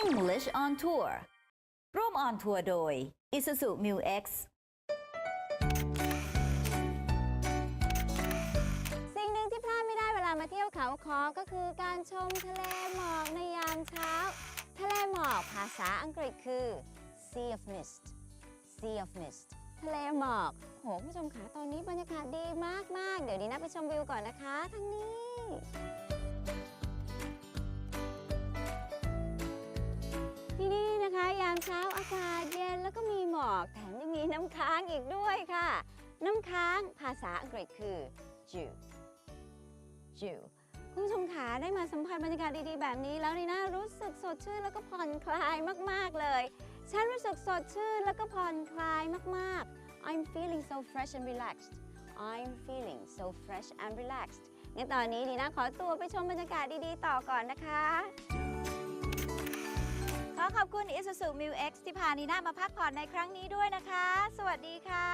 English on Tour ร่วมออนทัวร์โดย Isuzu Mu X สิ่งหนึ่งที่พลาดไม่ได้เวลามาเที่ยวเขาคอก็คือการชมทะเลหมอกในยามเช้า ทะเลหมอกภาษาอังกฤษคือ sea of mist sea of mist ทะเลหมอก โหคุณผู้ชมคะตอนนี้บรรยากาศดีมาก ๆ เดี๋ยวดีนะไปชมวิวก่อนนะคะทางนี้ อก แถมยังมีน้ำค้างอีกด้วยค่ะ น้ำค้างภาษาอังกฤษคือ dew dew คุณผู้ชมขาได้มาสัมผัสบรรยากาศดีๆ แบบนี้แล้วนีน่ารู้สึกสดชื่นแล้วก็ผ่อนคลายมากๆเลย ฉันรู้สึกสดชื่นแล้วก็ผ่อนคลายมากๆ I'm feeling so fresh and relaxed I'm feeling so fresh and relaxed งั้นตอนนี้นีน่าขอตัวไปชมบรรยากาศดีๆ ต่อก่อนนะคะ สู่ m ิวเอ็กซ์ที่พานีน่ามาพักผ่อนในครั้งนี้ด้วยนะคะ สวัสดีค่ะ